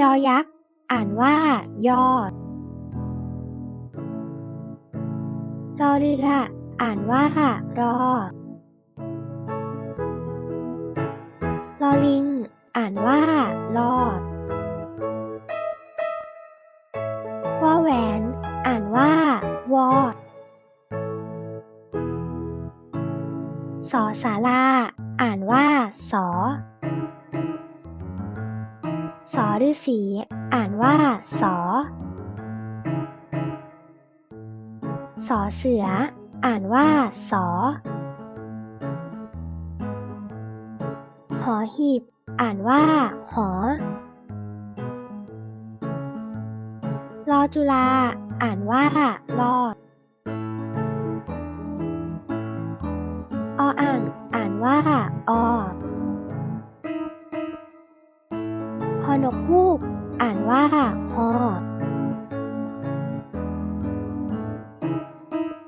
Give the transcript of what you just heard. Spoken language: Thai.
ยอยักษ์ อ่านว่า ยอรอเรืออ่านว่า รอลอลิง อ่านว่า ลอวอแหวน อ่านว่า วอสอสารา สอฤาษีอ่านว่า สอ สอเสือ อ่านว่า สอ หอหีบ อ่านว่า หอ ลอจุลา อ่านว่า ลอออ่าง อ่านว่าอฮ อนกฮูก อ่านว่าฮอ